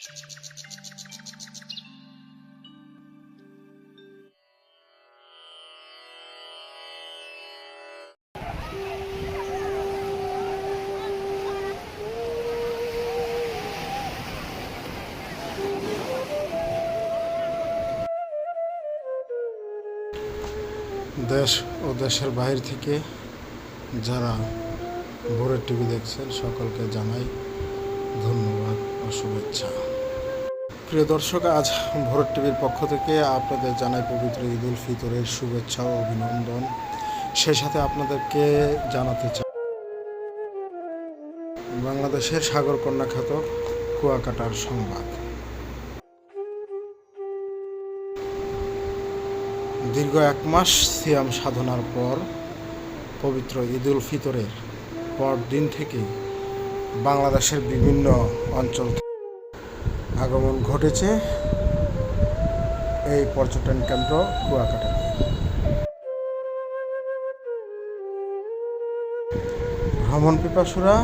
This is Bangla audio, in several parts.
দেশ ও দেশের বাইরে থেকে যারা ভোরের টিভি দেখছেন সকলকে জানাই ধন্যবাদ ও শুভেচ্ছা। প্রিয় দর্শক, আজ ভোরের টিভির পক্ষ থেকে আপনাদের জানাই পবিত্র ঈদ উল ফিতরের শুভেচ্ছা ও অভিনন্দন। সেই সাথে আপনাদেরকে জানাতে চাই, বাংলাদেশের সাগরকন্যা খ্যাত কুয়াকাটার সংবাদ। দীর্ঘ এক মাস সিয়াম সাধনার পর পবিত্র ঈদ উল ফিতরের পর দিন থেকেই বাংলাদেশের বিভিন্ন অঞ্চল আগমন ঘটেছে এই পর্যটন কেন্দ্র কুয়াকাটাতে ভ্রমণ পিপাসুরা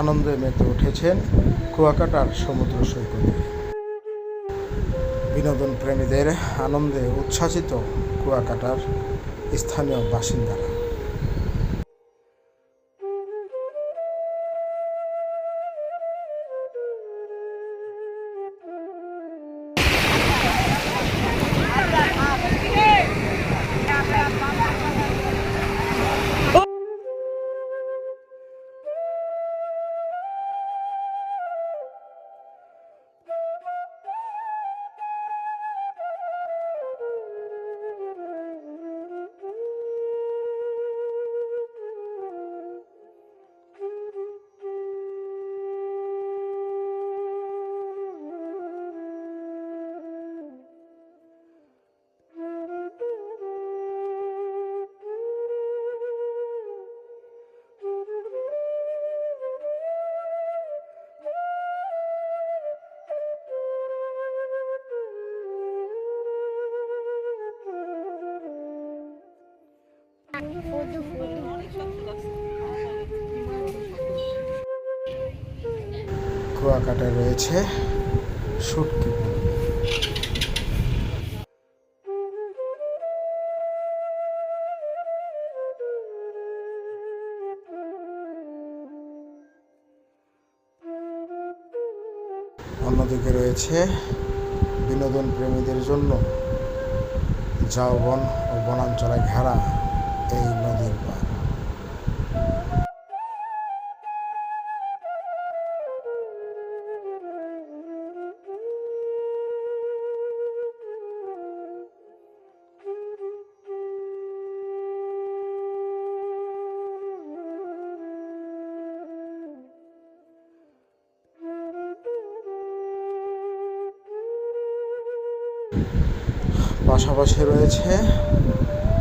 আনন্দে মেতে উঠেছেন কুয়াকাটার সমুদ্র সৈকতে। বিনোদন প্রেমীদের আনন্দে উচ্ছ্বাসিত কুয়াকাটার স্থানীয় বাসিন্দারা। কুয়াকাটায় রয়েছে শুটকি অন্যদিকে রয়েছে বিনোদন প্রেমীদের জন্য ঝাউবন ও বনাঞ্চলে ঘেরা এই নদীর পাশাপাশি রয়েছে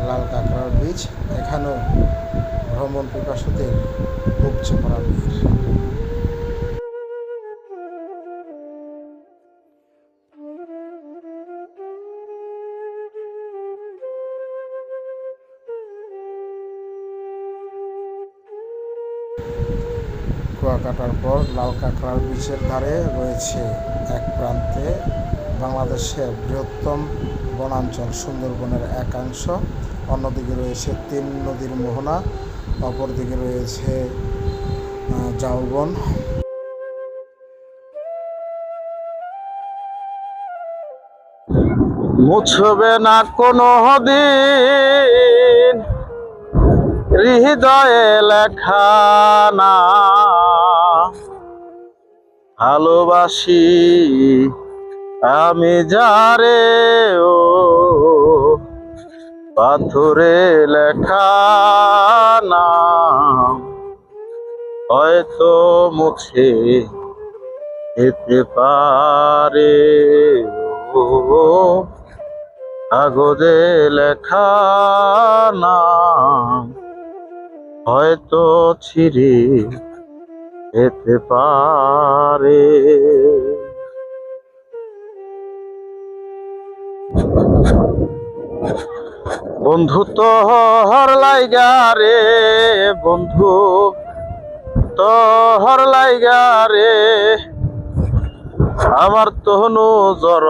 লাল কাঁকড়ার বীজ, এখানেও ভ্রমণ পিপাসুদের উপচে পড়া ভিড়। কুয়াকাটার পর লাল কাঁকড়ার বীচের ধারে রয়েছে এক প্রান্তে বাংলাদেশের বৃহত্তম বনাঞ্চল সুন্দরবনের একাংশ। অন্যদিকে রয়েছে তিন নদীর মোহনা, অপরদিকে রয়েছে জাউবন। মুছবে না কোনো দিন হৃদয়ে লেখা না। ভালোবাসি আমি যারে ও, পাথরে লেখা না হয়তো মুছে যেতে পারে ও, কাগজে লেখা না হয়তো ছিঁড়ে যেতে পারে বন্ধু তোহর লাইগা রে, বন্ধু তোহর লাইগা রে। আমার তনু জর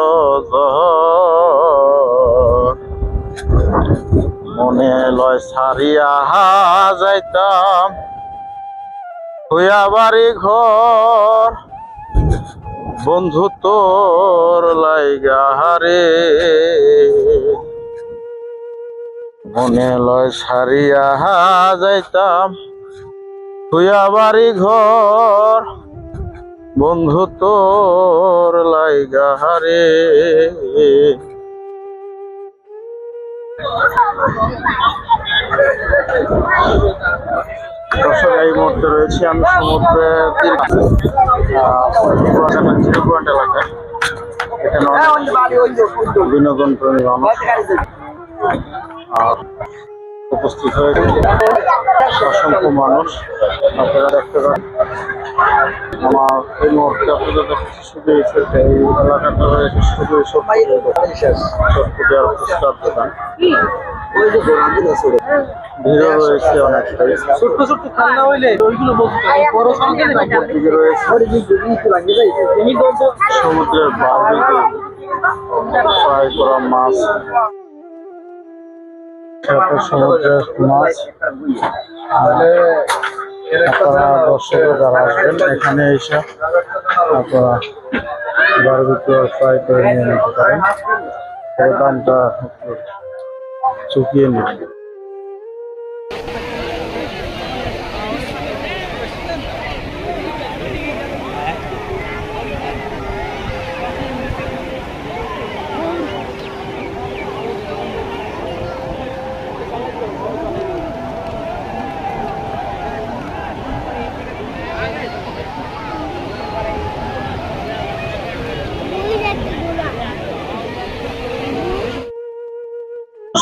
মনে লয় সারিয়া যাইতাম। বাড়ি ঘর। বন্ধু তোর লাইগা রে মনে লয় সারিয়া যাইতাম, হইয়া বাড়ি ঘর। বন্ধু তোর লাইগা রে এই মুহূর্তে আমি এখানে বিনোদন মানুষ উপস্থিত হয়েছে অসংখ্য মানুষ আপনারা দেখতে পারেন আমার এই মুহূর্তে আপনাদের দেখাচ্ছি শুধু এই এলাকাটা রয়েছে শুধু এই সব সবকিছু আর ফুচকার দোকান ভিড়ও রয়েছে অনেকটাই। ছোট্ট ছোট্ট ঠান্ডা হইলে ওইগুলো বলতে বড় সঙ্গে রয়েছে। সমুদ্রের বারবিতে ফ্রাই করা মাছ। সমুদ্রের মাছ। আপনারা যারা আসবেন এখানে এসে আপনারা বারবিতে ফ্রাই করে নিয়ে নিতে পারেন। দামটা su higiene.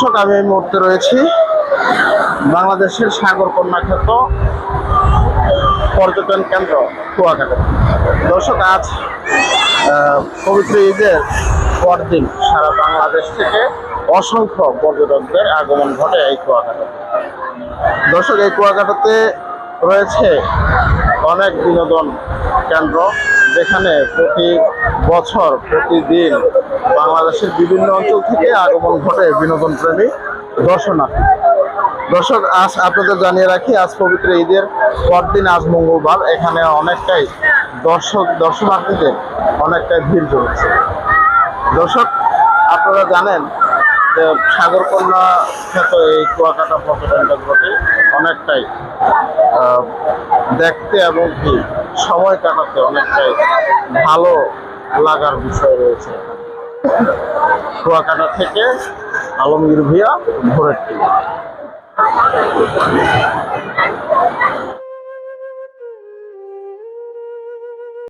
দর্শক আমি এই মুহূর্তে রয়েছি। বাংলাদেশের সাগর কন্যা খ্যাত পর্যটন কেন্দ্র কুয়াকাটা দর্শক, আজ পবিত্র ঈদের পরদিন সারা বাংলাদেশ থেকে অসংখ্য পর্যটকদের আগমন ঘটে এই কুয়াকাটা দর্শক, এই কুয়াকাটাতে রয়েছে অনেক বিনোদন কেন্দ্র, যেখানে প্রতি বছর, প্রতিদিন বাংলাদেশের বিভিন্ন অঞ্চল থেকে আগমন ঘটে বিনোদন প্রেমী দর্শনার্থী দর্শক, আজ আপনাদের জানিয়ে রাখি, আজ পবিত্র ঈদের পরদিন, আজ মঙ্গলবার, এখানে অনেকটাই দর্শক, দর্শনার্থীদের অনেকটাই ভিড় জমেছে দর্শক, আপনারা জানেন যে সাগরকন্যা খ্যাত এই কুয়াকাটা পর্যটন ঘটে অনেকটাই দেখতে এবং কি সময় কাটাতে অনেকটাই ভালো লাগার বিষয় রয়েছে। কুয়াকাটা থেকে আলমগীর ভিয়া ভোরের